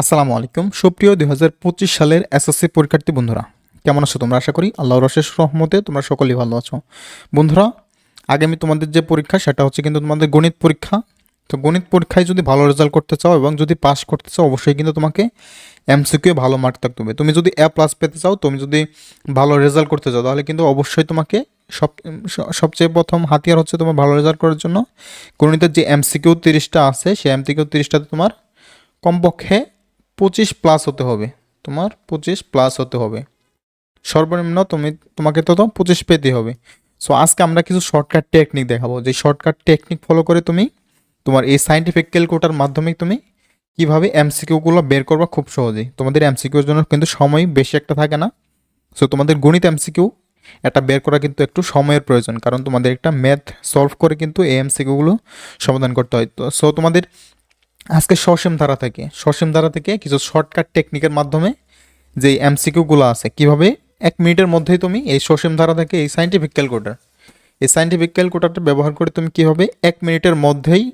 আসসালামু আলাইকুম। সুপ্রিয় দুই হাজার পঁচিশ সালের এসএসসি পরীক্ষার্থী বন্ধুরা, কেমন আছো তোমরা? আশা করি আল্লাহর অশেষ রহমতে তোমরা সকলেই ভালো আছো। বন্ধুরা, আগামী তোমাদের যে পরীক্ষা, সেটা হচ্ছে কিন্তু তোমাদের গণিত পরীক্ষা। তো গণিত পরীক্ষায় যদি ভালো রেজাল্ট করতে চাও এবং যদি পাস করতে চাও, অবশ্যই কিন্তু তোমাকে এমসিকিউ ভালো মার্ক থাকতে হবে। তুমি যদি এ প্লাস পেতে চাও, তুমি যদি ভালো রেজাল্ট করতে চাও, তাহলে কিন্তু অবশ্যই তোমাকে সব সবচেয়ে প্রথম হাতিয়ার হচ্ছে তোমার ভালো রেজাল্ট করার জন্য গণিতের যে এমসিকিউ তিরিশটা আছে, সেই এমসিকিউ তিরিশটাতে তোমার কমপক্ষে পঁচিশ প্লাস হতে হবে। তোমার পঁচিশ প্লাস হতে হবে। সর্বনিম্ন তুমি, তোমাকে তো পঁচিশ পেতে হবে। সো আজকে আমরা কিছু শর্টকাট টেকনিক দেখাবো। যে শর্টকাট টেকনিক ফলো করে তুমি তোমার এই সাইন্টিফিক ক্যালকুলেটার মাধ্যমে তুমি কীভাবে এমসিকিউগুলো বের করবা খুব সহজেই। তোমাদের এমসিকিউর জন্য কিন্তু সময় বেশি একটা থাকে না। সো তোমাদের গণিত এমসিকিউ এটা বের করা কিন্তু একটু সময়ের প্রয়োজন। কারণ তোমাদের একটা ম্যাথ সলভ করে কিন্তু এই এমসিকিউগুলো সমাধান করতে হয়। তো সো তোমাদের আজকে সসীম ধারা থেকে, সসীম ধারা থেকে কিছু শর্টকাট টেকনিকের মাধ্যমে যে এমসিকিউগুলো আছে, কীভাবে এক মিনিটের মধ্যেই তুমি এই সসীম ধারা থেকে এই সাইন্টিফিক ক্যালকুলেটার এই সাইন্টিফিক ক্যালকুলেটারটা ব্যবহার করে তুমি কীভাবে এক মিনিটের মধ্যেই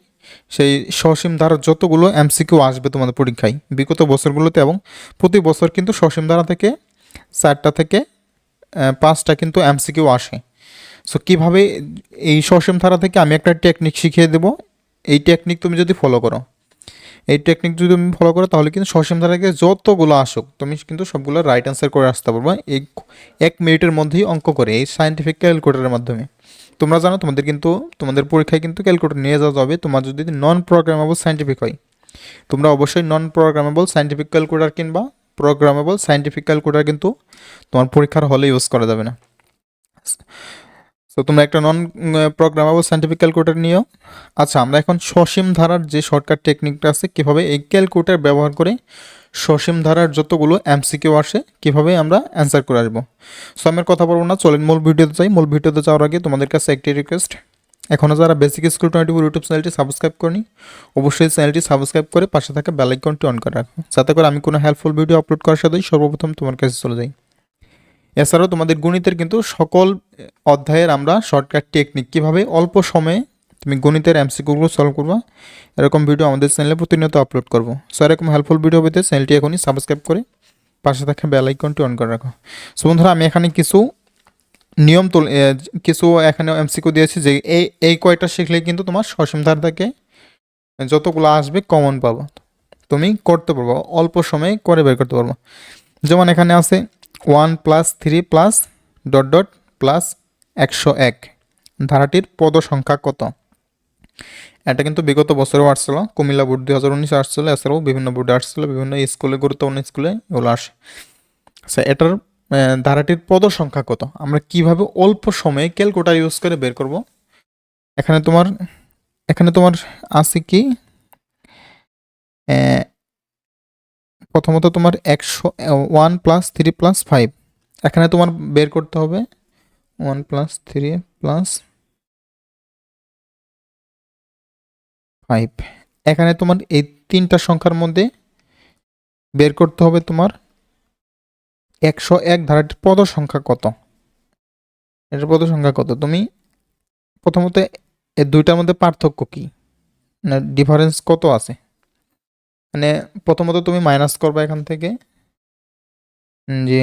সেই সসীম ধারার যতগুলো এমসিকিউ আসবে তোমাদের পরীক্ষায়, বিগত বছরগুলোতে এবং প্রতি বছর কিন্তু সসীম ধারা থেকে চারটা থেকে পাঁচটা কিন্তু এমসিকিউ আসে। সো কীভাবে এই সসীম ধারা থেকে আমি একটা টেকনিক শিখিয়ে দেবো, এই টেকনিক তুমি যদি ফলো করো। এই টেকনিক যদি তুমি ফলো করো, তাহলে কিন্তু সসীম ধারাকে যতগুলো আসুক, তুমি কিন্তু সবগুলো রাইট অ্যান্সার করে আসতে পারবা। এই এক মিনিটের মধ্যেই অঙ্ক করে, এই সাইন্টিফিক ক্যালকুলেটারের মাধ্যমে। তোমরা জানো, তোমাদের কিন্তু, তোমাদের পরীক্ষায় কিন্তু ক্যালকুলেটর নিয়ে যাওয়া যাবে। তোমার যদি নন প্রোগ্রামেবল সাইন্টিফিক হয়, তোমরা অবশ্যই নন প্রোগ্রামেবল সাইন্টিফিক ক্যালকুলেটার কিংবা প্রোগ্রামেবল সাইন্টিফিক ক্যালকুলেটার কিন্তু তোমার পরীক্ষার হলে ইউজ করা যাবে না। তো তোমরা একটা নন প্রোগ্রামেবল সাইন্টিফিক ক্যালকুলেটার নিও। আচ্ছা আমরা এখন সসীম ধারার যে শর্টকাট টেকনিকটা আছে, কীভাবে এই ক্যালকুলেটার ব্যবহার করে সসীম ধারার যতগুলো এমসিকিউ আসে, কীভাবে আমরা অ্যান্সার করে আসব। সো আমি কথা বলব না, চলেন মূল ভিডিওতে যাই। মূল ভিডিওতে যাওয়ার আগে তোমাদের কাছে একটি রিকোয়েস্ট এখনও যারা basic school twenty four YouTube চ্যানেলটি সাবস্ক্রাইব করেনি, অবশ্যই চ্যানেলটি সাবস্ক্রাইব করে পাশে থাকা বেল আইকনটি অন করে রাখো। যাতে করে আমি কোনো হেল্পফুল ভিডিও আপলোড করার সাথেই সর্বপ্রথম তোমার কাছে চলে যাই। এছাড়াও তোমাদের গণিতের কিন্তু সকল অধ্যায়ের আমরা শর্টকাট টেকনিক কীভাবে অল্প সময়ে তুমি গণিতের এমসিকিউগুলো সলভ করবা, এরকম ভিডিও আমাদের চ্যানেলে প্রতিনিয়ত আপলোড করব। সো এরকম হেল্পফুল ভিডিও পেতে চ্যানেলটি এখনই সাবস্ক্রাইব করে পাশে থাকা বেল আইকনটি অন করে রাখো। সো বন্ধুরা, আমি এখানে কিছু নিয়ম তুল কিছু এখানে এমসিকিউ দিয়েছি যে এই এই কয়টা শিখলে কিন্তু তোমার সসীম ধার থেকে যতগুলো আসবে কমন পাবো। তুমি করতে পারব, অল্প সময়ে করে বের করতে পারব। যেমন এখানে আছে one plus three plus dot dot plus একশো এক। ধারাটির পদ সংখ্যা কত? এটা কিন্তু বিগত বছরেও আসছিল। কুমিল্লা বোর্ড দুই হাজার উনিশে আসছিল, এছাড়াও বিভিন্ন বোর্ডে আসছিল, বিভিন্ন স্কুলে, গুরুত্বপূর্ণ স্কুলে এগুলো আসে। আচ্ছা এটার ধারাটির পদ সংখ্যা কত? আমরা কীভাবে অল্প সময়ে ক্যালকুলেটার ইউজ করে বের করব? এখানে তোমার এখানে তোমার আছে কি? প্রথমত তোমার একশো one plus three plus five এখানে তোমার বের করতে হবে। One plus three plus five এখানে তোমার এই তিনটা সংখ্যার মধ্যে বের করতে হবে তোমার একশো এক ধারাটির পদ সংখ্যা কত। এটার পদ সংখ্যা কত? তুমি প্রথমত এই দুইটার মধ্যে পার্থক্য কি? মানে ডিফারেন্স কত আছে? মানে প্রথমত তুমি মাইনাস করবা এখান থেকে। যে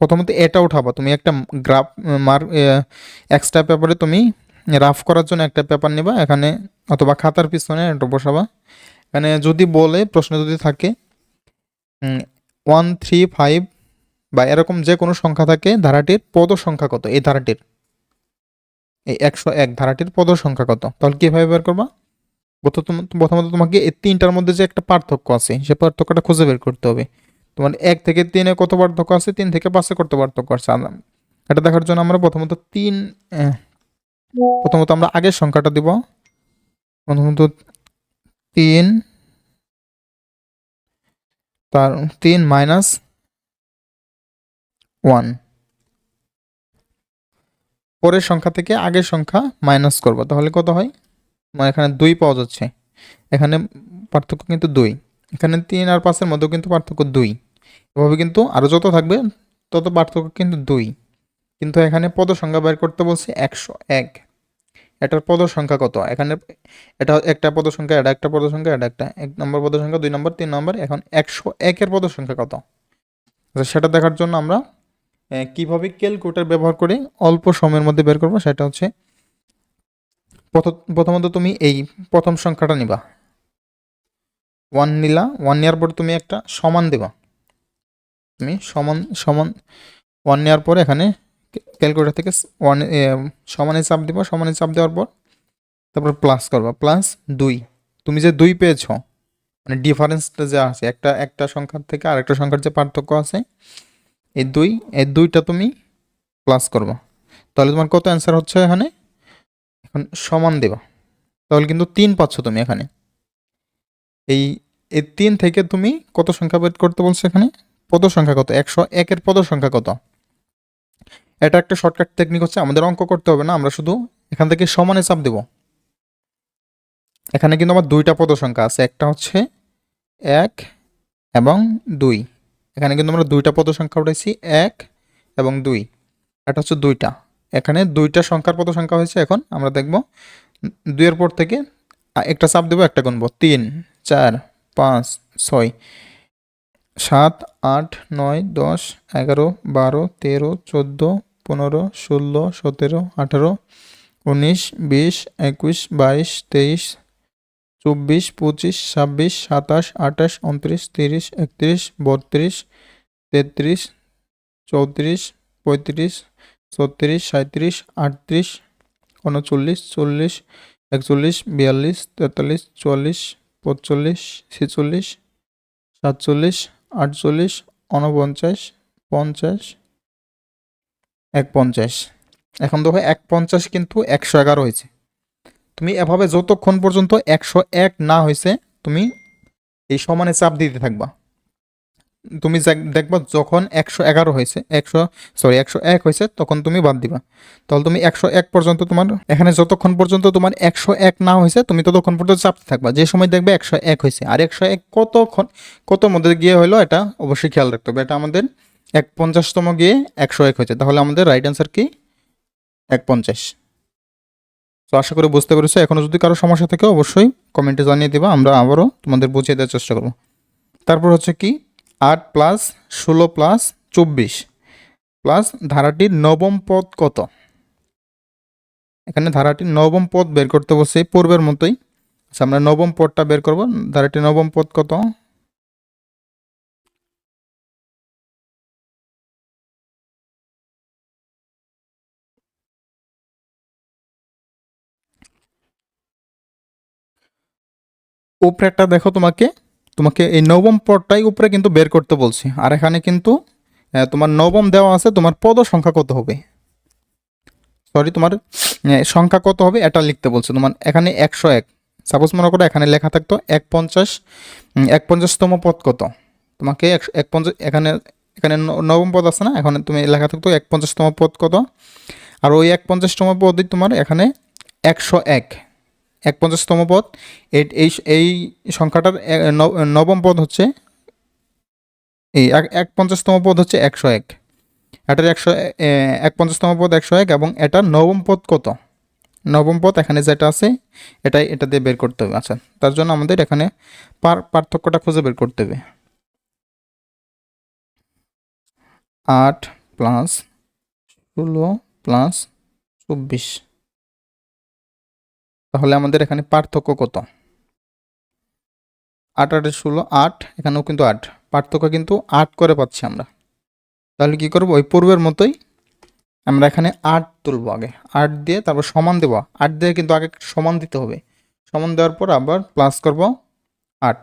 প্রথমত এটা উঠাবা। তুমি একটা গ্রাফ মার এক্সট্রা পেপারে তুমি রাফ করার জন্য একটা পেপার নেবা। এখানে অথবা খাতার পিছনে এটা বসাবা। এখানে যদি বলে, প্রশ্ন যদি থাকে ওয়ান থ্রি ফাইভ বা এরকম যে কোনো সংখ্যা থাকে, ধারাটির পদ সংখ্যা কত? এই ধারাটির। এই একশো এক, ধারাটির পদ সংখ্যা কত? তাহলে কীভাবে বের করবা? প্রথমত তোমাকে এই তিনটার মধ্যে যে একটা পার্থক্য আছে, সে পার্থক্যটা খুঁজে বের করতে হবে। তোমার এক থেকে তিনে কত পার্থক্য আছে, তিন থেকে পাঁচে কত পার্থক্য আছে? এটা দেখার জন্য আমরা প্রথমত তিন প্রথমত আমরা আগের সংখ্যাটা দিব। প্রথমত তিন, তার, তিন মাইনাস ওয়ান। পরের সংখ্যা থেকে আগের সংখ্যা মাইনাস করব, তাহলে কত হয়? মানে এখানে দুই পাওয়া যাচ্ছে। এখানে পার্থক্য কিন্তু দুই। এখানে তিন আর পাঁচের মধ্যেও কিন্তু পার্থক্য দুই। এভাবে কিন্তু আরও যত থাকবে তত পার্থক্য কিন্তু দুই। কিন্তু এখানে পদ সংখ্যা বের করতে বলছে একশো এক। এটার পদ সংখ্যা কত? এখানে এটা একটা পদ সংখ্যা এটা একটা পদ সংখ্যা এটা একটা। এক নম্বর পদ সংখ্যা দুই নম্বর তিন নম্বর এখন একশো একের পদ সংখ্যা কত? আচ্ছা, সেটা দেখার জন্য আমরা কীভাবে ক্যালকুলেটর ব্যবহার করে অল্প সময়ের মধ্যে বের করব সেটা হচ্ছে প্রথমত তুমি এই প্রথম সংখ্যাটা নিবা। ওয়ান নিলা ওয়ান নেওয়ার পর তুমি একটা সমান দেবা। তুমি সমান সমান ওয়ান নেওয়ার পর এখানে ক্যালকুলেটার থেকে ওয়ান সমানে চাপ দিবা, সমানে চাপ দেওয়ার পর তারপর প্লাস করবা। প্লাস দুই। তুমি যে দুই পেয়েছ মানে ডিফারেন্সটা যে আছে, একটা একটা সংখ্যার থেকে আরেকটা সংখ্যার যে পার্থক্য আছে, এই দুই, এই দুইটা তুমি প্লাস করবা। তাহলে তোমার কত অ্যান্সার হচ্ছে এখানে? এখন সমান দেবা। তাহলে কিন্তু তিন পাচ্ছ তুমি এখানে। এই এই তিন থেকে তুমি কত সংখ্যা বের করতে বলছো এখানে? পদ সংখ্যা কত? একশো একের পদ সংখ্যা কত? এটা একটা শর্টকাট টেকনিক হচ্ছে, আমাদের অঙ্ক করতে হবে না, আমরা শুধু এখান থেকে সমানে চাপ দেব। এখানে কিন্তু আমার দুইটা পদ সংখ্যা আছে, একটা হচ্ছে এক এবং দুই। এখানে কিন্তু আমরা দুইটা পদ সংখ্যা উঠাইছি, এক এবং দুই। এটা হচ্ছে দুইটা। এখানে দুইটা সংখ্যার পদ সংখ্যা হয়েছে এখন, আমরা দেখব। দুইয়ের পর থেকে একটা চাপ দেবো, একটা গুনবো। তিন, চার, পাঁচ, ছয়, সাত, আট, নয়, দশ, এগারো, বারো, তেরো, চোদ্দ, পনেরো, ষোলো, সতেরো, আঠারো, উনিশ, বিশ, একুশ, বাইশ, তেইশ, চব্বিশ, পঁচিশ, ছাব্বিশ, সাতাশ, আঠাশ, উনত্রিশ, তিরিশ, একত্রিশ, বত্রিশ, তেত্রিশ, চৌত্রিশ, পঁয়ত্রিশ ছত্রিশ সাঁত্রিশ আটত্রিশ, উনচল্লিশ, চল্লিশ, একচল্লিশ, বিয়াল্লিশ, তেতাল্লিশ, চুয়াল্লিশ পঁচল্লিশ ছেচল্লিশ, সাতচল্লিশ, আটচল্লিশ, উনপঞ্চাশ, পঞ্চাশ এক পঞ্চাশ এখন দেখো এক পঞ্চাশ কিন্তু একশো এগারো হয়েছে। তুমি এভাবে যতক্ষণ পর্যন্ত একশো এক না হয়েছে, তুমি এই সমানে চাপ দিতে থাকবা। তুমি দেখবা যখন একশো এগারো হয়েছে, একশো সরি একশো এক হয়েছে, তখন তুমি বাদ দিবা। তাহলে তুমি একশো এক পর্যন্ত তোমার, এখানে যতক্ষণ পর্যন্ত তোমার একশো এক না হয়েছে, তুমি ততক্ষণ পর্যন্ত চাপতে থাকবা। যে সময় দেখবে একশো এক হয়েছে। আর একশো এক কতক্ষণ, কত মধ্যে গিয়ে হলো এটা অবশ্যই খেয়াল রাখতে হবে। এটা আমাদের এক পঞ্চাশতম গিয়ে একশো এক হয়েছে। তাহলে আমাদের রাইট অ্যান্সার কি? এক পঞ্চাশ তো আশা করি বুঝতে পেরেছ। এখনও যদি কারও সমস্যা থাকে, অবশ্যই কমেন্টে জানিয়ে দেবা। আমরা আবারও তোমাদের বুঝিয়ে দেওয়ার চেষ্টা করব। তারপর হচ্ছে কি? আট প্লাস ষোলো প্লাস চব্বিশ প্লাস ধারাটির নবম পদ কত? এখানে ধারাটির নবম পদ বের করতে বসে পূর্বের মতোই। আচ্ছা আমরা নবম পদটা বের করব। ধারাটির নবম পদ কত? উপরেরটা দেখো তোমাকে। তোমাকে এই নবম পদটাই উপরে কিন্তু বের করতে বলছি। আর এখানে কিন্তু তোমার নবম দেওয়া আছে, তোমার পদ সংখ্যা কত হবে? সরি তোমার সংখ্যা কত হবে? এটা লিখতে বলছে। তোমার এখানে একশো এক। সাপোজ মনে করো এখানে লেখা থাকতো এক পঞ্চাশ এক পঞ্চাশতম পদ কত? তোমাকে এক পঞ্চাশ এখানে এখানে নবম পদ আছে না? এখানে তুমি লেখা থাকতো এক পঞ্চাশতম পদ কত? আর ওই এক পঞ্চাশতম পদই তোমার এখানে একশো এক। এক পঞ্চাশতম পদ এই এই সংখ্যাটার নবম পদ হচ্ছে এই, এক পঞ্চাশতম পদ হচ্ছে একশো এক। এটার একশো এক পঞ্চাশতম পদ একশো এক এবং এটার নবম পদ কত? নবম পদ এখানে যেটা আছে, এটাই, এটা দিয়ে বের করতে হবে। আচ্ছা তার জন্য আমাদের এখানে পার, পার্থক্যটা খুঁজে বের করতে হবে। আট প্লাস ষোলো প্লাস চব্বিশ। তাহলে আমাদের এখানে পার্থক্য কত? আট, আটে ষোলো, আট, এখানেও কিন্তু আট। পার্থক্য কিন্তু আট করে পাচ্ছি আমরা। তাহলে কি করব? ওই পূর্বের মতোই আমরা এখানে আট তুলবো আগে। আট দিয়ে তারপর সমান দেবো। আট দিয়ে কিন্তু আগে সমান দিতে হবে। সমান দেওয়ার পর আবার প্লাস করব আট।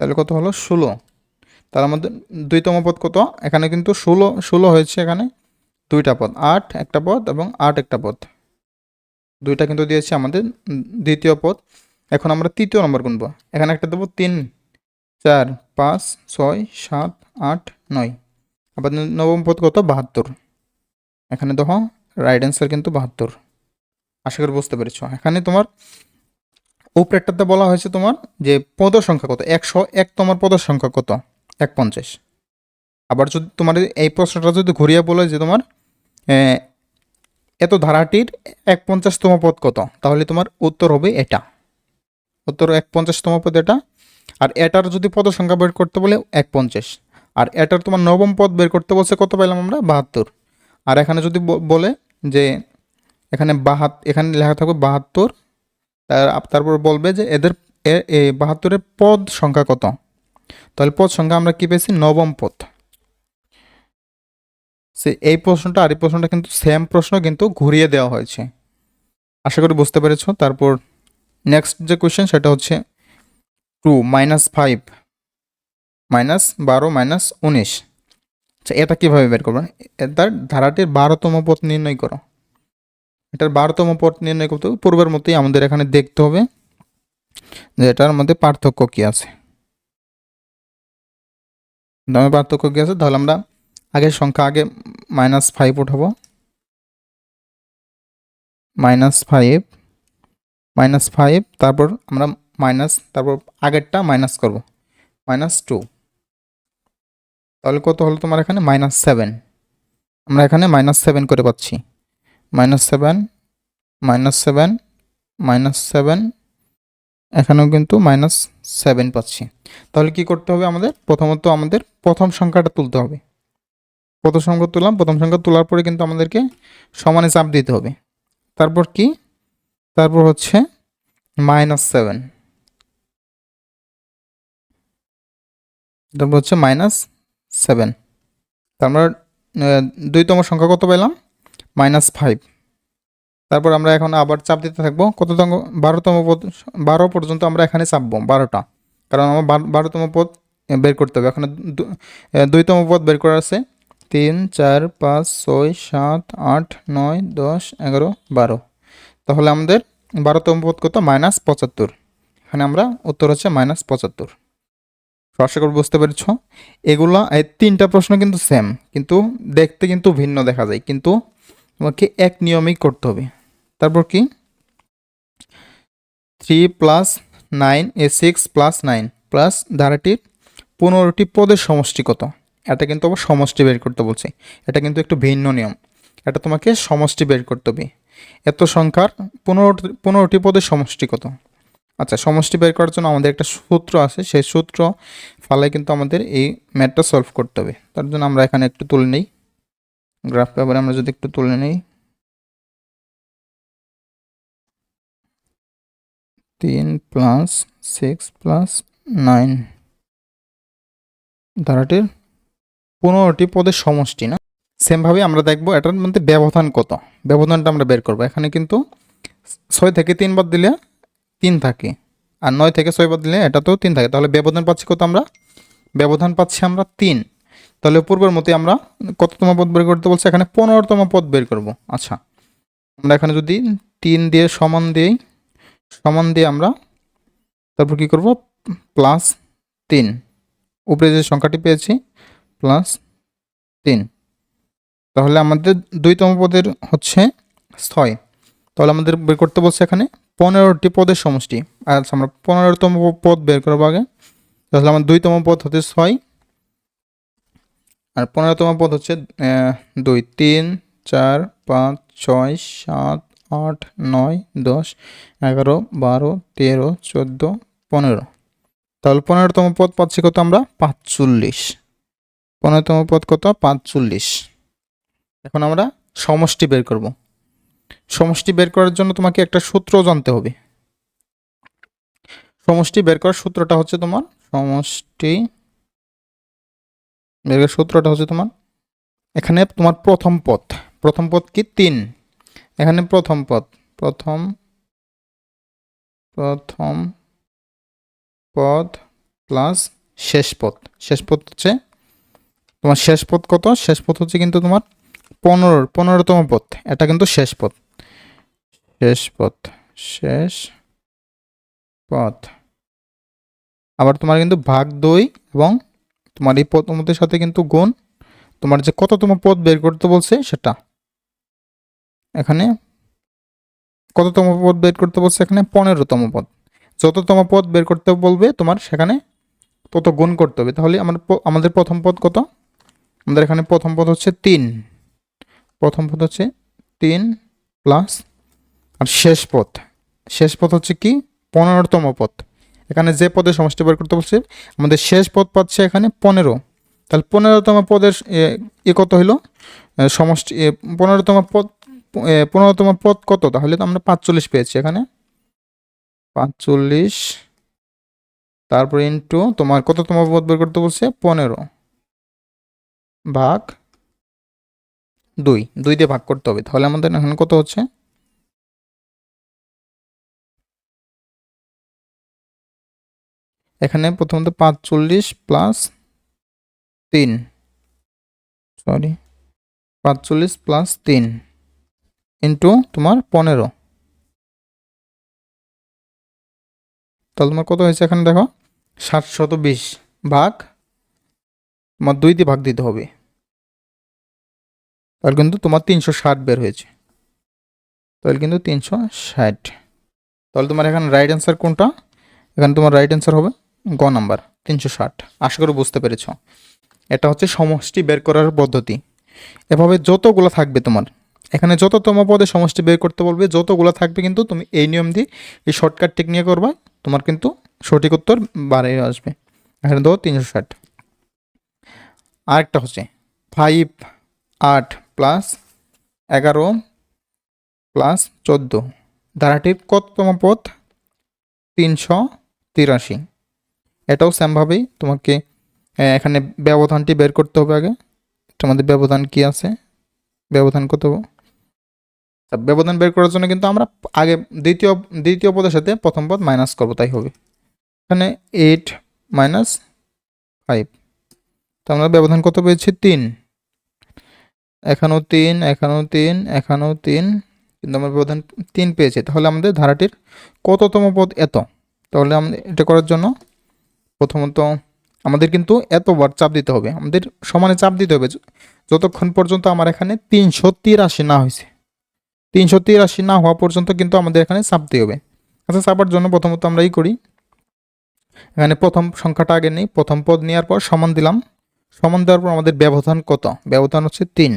তাহলে কত হলো? ষোলো। তার মধ্যে দুইতম পদ কত? এখানে কিন্তু ষোলো ষোলো হয়েছে এখানে। দুইটা পদ। আট একটা পদ এবং আট একটা পদ। দুইটা কিন্তু দিয়েছে আমাদের দ্বিতীয় পদ। এখন আমরা তৃতীয় নম্বর গুনবো। এখানে একটা দেবো তিন, চার, পাঁচ, ছয়, সাত, আট, নয়। আবার নবম পদ কত? বাহাত্তর। এখানে দেখো রাইট অ্যান্সার কিন্তু বাহাত্তর। আশা করি বুঝতে পেরেছ। এখানে তোমার উপরেরটাতে বলা হয়েছে তোমার যে পদ সংখ্যা কত? একশো এক তোমার পদের সংখ্যা কত? এক পঞ্চাশ আবার যদি তোমার এই প্রশ্নটা যদি ঘুরিয়ে বলে যে তোমার এত ধারাটির এক পঞ্চাশতম পদ কত? তাহলে তোমার উত্তর হবে এটা। উত্তর এক পঞ্চাশতম পদ এটা। আর এটার যদি পদ সংখ্যা বের করতে বলে এক পঞ্চাশ আর এটার তোমার নবম পদ বের করতে বলছে কত পাইলাম আমরা? বাহাত্তর। আর এখানে যদি বলে যে এখানে বাহাত এখানে লেখা থাকবে বাহাত্তর, তার তারপর বলবে যে এদের বাহাত্তরের পদ সংখ্যা কত? তাহলে পদ সংখ্যা আমরা কি পেয়েছি? নবম পদ। সে এই প্রশ্নটা আর এই প্রশ্নটা কিন্তু সেম প্রশ্ন কিন্তু ঘুরিয়ে দেওয়া হয়েছে। আশা করি বুঝতে পেরেছ। তারপর নেক্সট যে কোয়েশ্চেন সেটা হচ্ছে টু মাইনাস ফাইভ মাইনাস বারো মাইনাস উনিশ। আচ্ছা এটা কীভাবে বের করবেন? এটার ধারাটির বারোতম পথ নির্ণয় করো। এটার বারোতম পথ নির্ণয় করতে পূর্বের মতোই আমাদের এখানে দেখতে হবে যে এটার মধ্যে পার্থক্য কী আছে। দামে পার্থক্য কী আছে, তাহলে আমরা আগের সংখ্যা, আগে মাইনাস ফাইভ উঠাবো। মাইনাস ফাইভ মাইনাস ফাইভ তারপর আমরা মাইনাস তারপর আগেরটা মাইনাস করব। মাইনাস টু তাহলে কত হলো তোমার এখানে? মাইনাস সেভেন আমরা এখানে মাইনাস সেভেন করে পাচ্ছি। Minus seven minus seven minus seven এখানেও কিন্তু মাইনাস সেভেন পাচ্ছি। তাহলে কি করতে হবে আমাদের? প্রথমত আমাদের প্রথম সংখ্যাটা তুলতে হবে। প্রথম সংখ্যা তুললাম, প্রথম সংখ্যা তোলার পরে কিন্তু আমাদেরকে সমানে চাপ দিতে হবে। তারপর কি? তারপর হচ্ছে মাইনাস সেভেন তারপর হচ্ছে মাইনাস সেভেন তারপর দুইতম সংখ্যা কত পেলাম? মাইনাস ফাইভ তারপর আমরা এখন আবার চাপ দিতে থাকব। কততম? বারোতম পদ, বারো পর্যন্ত আমরা এখানে চাপবো বারোটা। কারণ আমার বারো- বারোতম পদ বের করতে হবে। এখানে দুইতম পদ বের করা আছে। তিন, চার, পাঁচ, ছয়, সাত, আট, নয়, দশ, এগারো, বারো। তাহলে আমাদের বারোতম পদ কত? মাইনাস পঁচাত্তর। এখানে আমরা উত্তর হচ্ছে মাইনাস পঁচাত্তর। আশা করি বুঝতে পেরেছ। এগুলো, এই তিনটা প্রশ্ন কিন্তু সেম কিন্তু দেখতে কিন্তু ভিন্ন দেখা যায়। কিন্তু তোমাকে এক নিয়মেই করতে হবে। তারপর কি? থ্রি প্লাস নাইন এ সিক্স প্লাস নাইন প্লাস ধারাটির পনেরোটি পদের সমষ্টি কত? এটা কিন্তু আবার সমষ্টি বের করতে বলছে। এটা কিন্তু একটু ভিন্ন নিয়ম। এটা তোমাকে সমষ্টি বের করতে হবে। এত সংখ্যার পনেরোটি পনেরোটি পদের সমষ্টি কত? আচ্ছা সমষ্টি বের করার জন্য আমাদের একটা সূত্র আছে। সেই সূত্র ফালে কিন্তু আমাদের এই ম্যাথটা সলভ করতে হবে। তার জন্য আমরা এখানে একটু তুলে নিই। গ্রাফ পেপারে আমরা যদি একটু তুলে নিই। তিন প্লাস সিক্স প্লাস নাইন। ধারাটির পনেরোটি পদের সমষ্টি না? সেমভাবে আমরা দেখব এটার মধ্যে ব্যবধান কত? ব্যবধানটা আমরা বের করব। এখানে কিন্তু ছয় থেকে তিন বাদ দিলে তিন থাকে আর নয় থেকে ছয় বাদ দিলে এটাতেও তিন থাকে। তাহলে ব্যবধান পাচ্ছি কত আমরা? ব্যবধান পাচ্ছি আমরা তিন। তাহলে পূর্বের মতোই আমরা কততম পদ বের করতে বলছে? এখানে পনেরোতম পদ বের করব। আচ্ছা আমরা এখানে যদি তিন দিয়ে সমান দিই, সমান দিয়ে আমরা তারপর কি করব? প্লাস তিন। উপরে যে সংখ্যাটি পেয়েছি প্লাস তিন। তাহলে আমাদের দুইতম পদের হচ্ছে ছয়। তাহলে আমাদের বের করতে বলছে এখানে পনেরোটি পদের সমষ্টি। আচ্ছা আমরা পনেরোতম পদ বের করব আগে। তাহলে আমার দুইতম পদ হচ্ছে ছয় আর পনেরোতম পদ হচ্ছে দুই। তিন, চার, পাঁচ, ছয়, সাত, আট, নয়, দশ, এগারো, বারো, তেরো, চোদ্দ, পনেরো। তাহলে পনেরোতম পদ পাচ্ছি কত আমরা? পাঁচচল্লিশ। পনেরোতম পদ কত? পাঁচচল্লিশ। এখন আমরা সমষ্টি বের করব। সমষ্টি বের করার জন্য তোমাকে একটা সূত্র জানতে হবে। সমষ্টি বের করার সূত্রটা হচ্ছে তোমার সমষ্টি। বের করার সূত্রটা হচ্ছে তোমার এখানে তোমার প্রথম পদ। প্রথম পদ কি? তিন। এখানে প্রথম পদ। প্রথম প্রথম পদ প্লাস শেষ পদ। শেষ পদ হচ্ছে তোমার শেষ পথ কত? শেষ পথ হচ্ছে কিন্তু তোমার পনেরো পনেরোতম পথ। এটা কিন্তু শেষ পথ। শেষ পথ। শেষ পথ। আবার তোমার কিন্তু ভাগ দুই এবং তোমার এই প্রথমতের সাথে কিন্তু গুণ। তোমার যে কততম পদ বের করতে বলছে সেটা। এখানে কততম পদ বের করতে বলছে? এখানে পনেরোতম পদ যততম পদ বের করতে বলবে তোমার সেখানে তত গুণ করতে হবে। তাহলে আমার আমাদের প্রথম পদ কত? আমাদের এখানে প্রথম পদ হচ্ছে তিন। প্রথম পদ হচ্ছে তিন প্লাস আর শেষ পদ। শেষ পদ হচ্ছে কি? পনেরোতম পদ। এখানে যে পদের সমষ্টি বের করতে বলছে আমাদের শেষ পদ পাচ্ছে এখানে পনেরো। তাহলে পনেরোতম পদের এ, কত হইল? সমষ্টি পনেরোতম পদ পনেরোতম পদ কত? তাহলে তো আমরা পাঁচচল্লিশ পেয়েছি এখানে। পাঁচচল্লিশ তারপরে ইন্টু তোমার কততম পদ বের করতে বলছে? পনেরো। ভাগ দুই দুই দিয়ে ভাগ করতে হবে। তাহলে আমাদের এখন কত হচ্ছে? এখানে প্রথমত পাঁচচল্লিশ প্লাস তিন। সরি পাঁচচল্লিশ প্লাস তিন ইন্টু তোমার পনেরো। তাহলে তোমার কত হয়েছে এখানে দেখো? সাতশত বিশ ভাগ তোমার দুই দিয়ে ভাগ দিতে হবে। তাহলে কিন্তু তোমার তিনশো ষাট বের হয়েছে। তাহলে কিন্তু তিনশো ষাট। তাহলে তোমার এখানে রাইট অ্যান্সার কোনটা? এখানে তোমার রাইট অ্যান্সার হবে গ নাম্বার তিনশো ষাট। আশা করি বুঝতে পেরেছ। এটা হচ্ছে সমষ্টি বের করার পদ্ধতি। এভাবে যতগুলো থাকবে তোমার, এখানে যততম পদে সমষ্টি বের করতে বলবে, যতগুলো থাকবে কিন্তু তুমি এই নিয়ম দিয়ে এই শর্টকাট টেকনিক করবা, তোমার কিন্তু সঠিক উত্তর বাড়ে আসবে। এখানে ধরো তিনশো ষাট। আরেকটা হচ্ছে ফাইভ আট প্লাস এগারো প্লাস চোদ্দ। ধারাটির কততম পথ তিনশো তিরাশি। এটাও সেমভাবেই তোমাকে এখানে ব্যবধানটি বের করতে হবে আগে। তোমাদের ব্যবধান কি আছে? ব্যবধান কত? ব্যবধান বের করার জন্য কিন্তু আমরা আগে দ্বিতীয় দ্বিতীয় পদের সাথে প্রথম পদ মাইনাস করব, তাই হবে। এখানে এইট মাইনাস ফাইভ আমরা ব্যবধান কত পেয়েছি? তিন। এখানেও তিন এখানেও তিন এখানেও তিন, কিন্তু আমরা ব্যবধান তিন পেয়েছি। তাহলে আমাদের ধারাটির কততম পদ এত? তাহলে আমাদের এটা করার জন্য প্রথমত আমাদের কিন্তু এতবার চাপ দিতে হবে। আমাদের সমানে চাপ দিতে হবে। যতক্ষণ পর্যন্ত আমার এখানে তিনশো তিরাশি না হয়েছে। তিনশো তিরাশি না হওয়া পর্যন্ত কিন্তু আমাদের এখানে চাপতে হবে। আচ্ছা চাপার জন্য প্রথমত আমরা এই করি। এখানে প্রথম সংখ্যাটা আগে নেই। প্রথম পদ নেওয়ার পর সমান দিলাম। সমান দেওয়ার পর আমাদের ব্যবধান কত? ব্যবধান হচ্ছে তিন।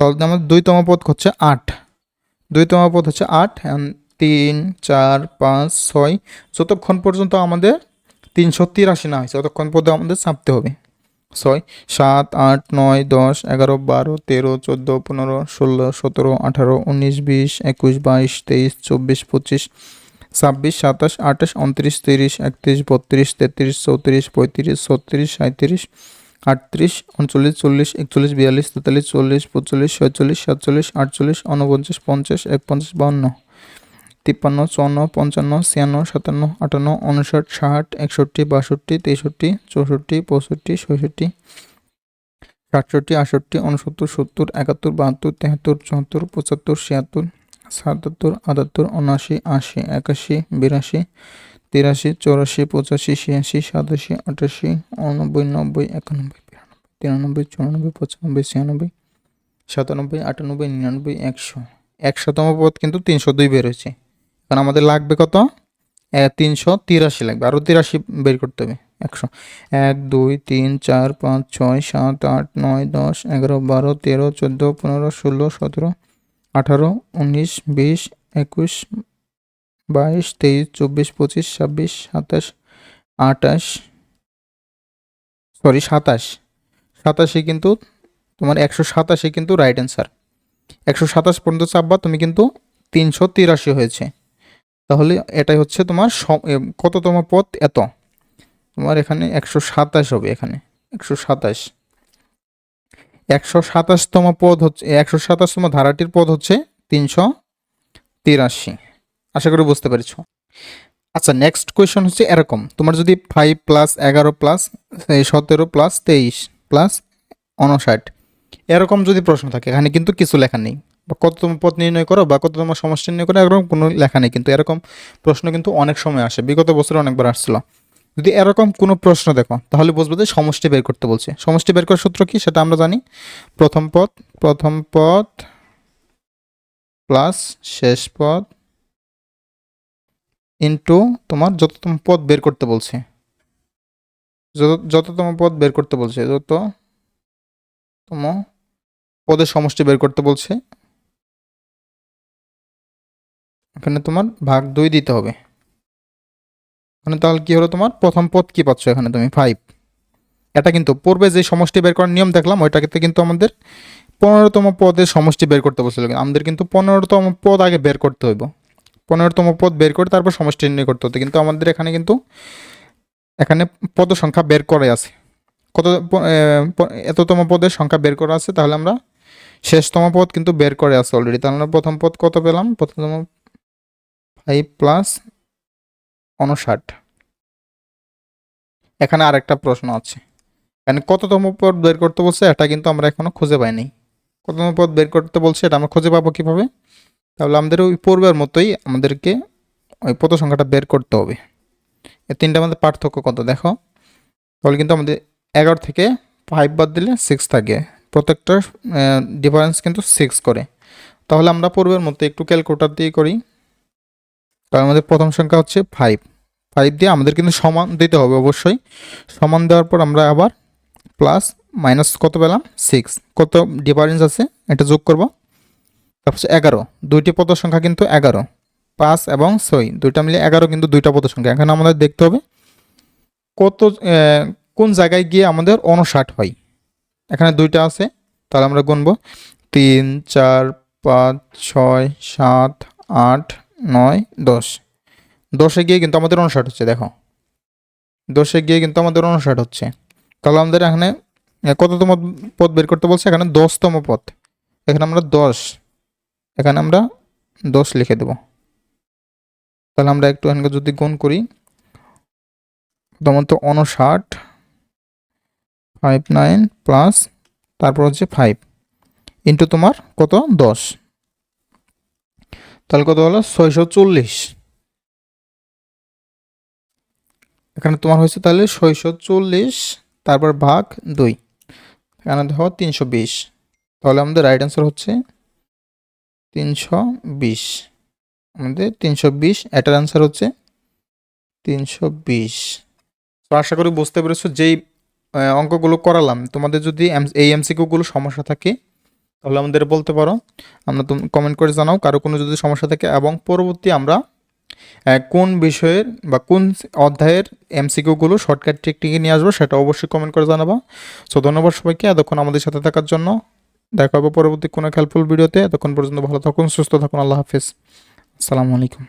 তাহলে আমাদের দুইতম পদ হচ্ছে আট। দুইতম পদ হচ্ছে আট তিন, চার, পাঁচ, ছয়। যতক্ষণ পর্যন্ত আমাদের তিনশো তিরাশি না হয়েছে, ততক্ষণ পর্যন্ত আমাদের চাপতে হবে। ছয়, সাত, আট, নয়, দশ, এগারো, বারো, তেরো, চোদ্দ, পনেরো, ষোলো, সতেরো, আঠারো, উনিশ, বিশ, একুশ, বাইশ, তেইশ, চব্বিশ, পঁচিশ, ছাব্বিশ, সাতাশ, আঠাশ, উনত্রিশ, তিরিশ, একত্রিশ, বত্রিশ, তেত্রিশ, চৌত্রিশ, পঁয়ত্রিশ, ছত্রিশ সাঁত্রিশ আটত্রিশ, উনচল্লিশ, চল্লিশ, একচল্লিশ, বিয়াল্লিশ, তেতাল্লিশ চল্লিশ পঁচল্লিশ ছয়চল্লিশ, সাতচল্লিশ, আটচল্লিশ উনপঞ্চাশ পঞ্চাশ, একপঞ্চাশ, বাউন্ন, তিপ্পান্ন, চুয়ান্ন, পঞ্চান্ন, ছিয়ান্ন, সাতান্ন, আটান্ন, উনষাট, ষাট, একষট্টি, বাষট্টি, তেষট্টি, চৌষট্টি, পঁয়ষট্টি, ছয়ষট্টি, সাতষট্টি, আটষট্টি, উনসত্তর, সত্তর, একাত্তর, বাহাত্তর, তেহাত্তর, চুয়াত্তর, পঁচাত্তর, ছিয়াত্তর, সাতাত্তর, আটাত্তর, উনআশি, আশি, একাশি, বিরাশি তিরাশি, চৌরাশি, পঁচাশি, ছিয়াশি, সাতাশি, আটাশি, উননব্বই, নব্বই, একানব্বই, বিরানব্বই, তিরানব্বই, চুরানব্বই, পঁচানব্বই, ছিয়ানব্বই, সাতানব্বই, আটানব্বই, নিরানব্বই, একশো। একশোতম পদ কিন্তু তিনশো দুই বের হয়েছে। কারণ আমাদের লাগবে কত? তিনশো তিরাশি লাগবে। আরও তিরাশি বের করতে হবে। একশো। এক, দুই, তিন, চার, পাঁচ, ছয়, সাত, আট, নয়, দশ, এগারো, বারো, তেরো, চোদ্দ, পনেরো, ষোলো, সতেরো, আঠারো, উনিশ, বিশ, একুশ বাইশ তেইশ চব্বিশ পঁচিশ ছাব্বিশ সাতাশ আটাশ সরি সাতাশ। সাতাশে কিন্তু তোমার একশো সাতাশে কিন্তু রাইট অ্যান্সার একশো সাতাশ পর্যন্ত চাপবা তুমি কিন্তু তিনশো তিরাশি হয়েছে। তাহলে এটাই হচ্ছে তোমার এ, কততম পদ এত। তোমার এখানে একশো সাতাশ হবে এখানে একশো সাতাশ। একশো সাতাশতম পদ হচ্ছে একশো সাতাশতম ধারাটির পদ হচ্ছে তিনশো তিরাশি। আশা করি বুঝতে পেরেছ। আচ্ছা নেক্সট কোয়েশন হচ্ছে এরকম। তোমার যদি ফাইভ প্লাস এগারো প্লাস সতেরো প্লাস তেইশ প্লাস অনষাট এরকম যদি প্রশ্ন থাকে, এখানে কিন্তু কিছু লেখা নেই। বা কত কততম পথ নির্ণয় করো বা কততম সমষ্টি নির্ণয় করো, এরকম কোনো লেখা নেই। কিন্তু এরকম প্রশ্ন কিন্তু অনেক সময় আসে। বিগত বছরে অনেকবার আসছিল। যদি এরকম কোনো প্রশ্ন দেখো, তাহলে বুঝবে যে সমষ্টি বের করতে বলছে। সমষ্টি বের করার সূত্র কি, সেটা আমরা জানি। প্রথম পদ প্রথম পদ প্লাস শেষ পদ ইন্টু তোমার যততম পদ বের করতে বলছে। যত, যততম পদ বের করতে বলছে, যততম পদের সমষ্টি বের করতে বলছে, এখানে তোমার ভাগ দুই দিতে হবে। এখানে তাহলে কি হলো তোমার? প্রথম পদ কি পাচ্ছ এখানে তুমি? ফাইভ এটা কিন্তু পূর্বে যে সমষ্টি বের করার নিয়ম দেখলাম, ওইটাকে কিন্তু আমাদের পনেরোতম পদের সমষ্টি বের করতে বলছিল। আমাদের কিন্তু পনেরোতম পদ আগে বের করতে হইব। পনেরোতম পদ বের করে তারপর সমষ্টি নির্ণয় করতে হতো। কিন্তু আমাদের এখানে কিন্তু এখানে পদ সংখ্যা বের করে আছে। কত এততম পদের সংখ্যা বের করা আছে, তাহলে আমরা শেষতম পদ কিন্তু বের করে আছে অলরেডি তাহলে আমরা প্রথম পদ কত পেলাম? প্রথমতম ফাইভ প্লাস উনষাট এখানে আরেকটা প্রশ্ন আছে। এখানে কততম পদ বের করতে বলছে, এটা কিন্তু আমরা এখনও খুঁজে পাইনি। কততম পদ বের করতে বলছে, এটা আমরা খুঁজে পাবো কীভাবে? তাহলে আমাদের ওই পূর্বের মতোই আমাদেরকে ওই পদ সংখ্যাটা বের করতে হবে। এই তিনটা আমাদের পার্থক্য কত দেখো? তাহলে কিন্তু আমাদের এগারো থেকে ফাইভ বাদ দিলে সিক্স থাকে। প্রত্যেকটা ডিফারেন্স কিন্তু সিক্স করে। তাহলে আমরা পূর্বের মতো একটু ক্যালকুলেটার দিয়ে করি। তাহলে আমাদের প্রথম সংখ্যা হচ্ছে ফাইভ ফাইভ দিয়ে আমাদের কিন্তু সমান দিতে হবে অবশ্যই। সমান দেওয়ার পর আমরা আবার প্লাস মাইনাস কত পেলাম? সিক্স কত ডিফারেন্স আছে? এটা যোগ করব। তারপর এগারো। দুইটি পদ সংখ্যা কিন্তু এগারো। পাঁচ এবং ছয়, দুইটা মিলে এগারো কিন্তু দুইটা পদ সংখ্যা। এখানে আমাদের দেখতে হবে কত কোন জায়গায় গিয়ে আমাদের উনষাট হয়। এখানে দুইটা আছে, তাহলে আমরা গুনব। তিন, চার, পাঁচ, ছয়, সাত, আট, নয়, দশ। দশে গিয়ে কিন্তু আমাদের উনষাট হচ্ছে, দেখো। দশে গিয়ে কিন্তু আমাদের উনষাট হচ্ছে। তাহলে আমাদের এখানে কততম পদ বের করতে বলছে? এখানে দশতম পদ। এখানে আমরা দশ এখানে আমরা দশ লিখে দেব। তাহলে আমরা একটু এখানে যদি গুণ করি, প্রথমত উনষাট ফাইভ নাইন প্লাস তারপর হচ্ছে ফাইভ ইন্টু তোমার কত? দশ। তাহলে কত হলো? ছয়শো চল্লিশ। এখানে তোমার হয়েছে তাহলে ছয়শো চল্লিশ, তারপর ভাগ দুই। এখানে দেখো তিনশো বিশ। তাহলে আমাদের রাইট অ্যান্সার হচ্ছে তিনশো বিশ। আমাদের তিনশো বিশ, এটার অ্যান্সার হচ্ছে তিনশো বিশ। তো আশা করি বুঝতে পেরেছ, যেই অঙ্কগুলো করালাম, তোমাদের যদি এই এমসিকিউগুলো সমস্যা থাকে, তাহলে আমাদের বলতে পারো। আমরা তুমি কমেন্ট করে জানাও, কারও কোনো যদি সমস্যা থাকে, এবং পরবর্তী আমরা কোন বিষয়ের বা কোন অধ্যায়ের এমসিকিউগুলো শর্টকাট টেকটিকে নিয়ে আসব, সেটা অবশ্যই কমেন্ট করে জানাবা। সো ধন্যবাদ সবাইকে, এতক্ষণ আমাদের সাথে থাকার জন্য। দেখা হবে পরবর্তী কোনো খেলফুল ভিডিওতে। এতক্ষণ পর্যন্ত ভালো থাকুন, সুস্থ থাকুন, আল্লাহ হাফিজ। আসসালামু আলাইকুম।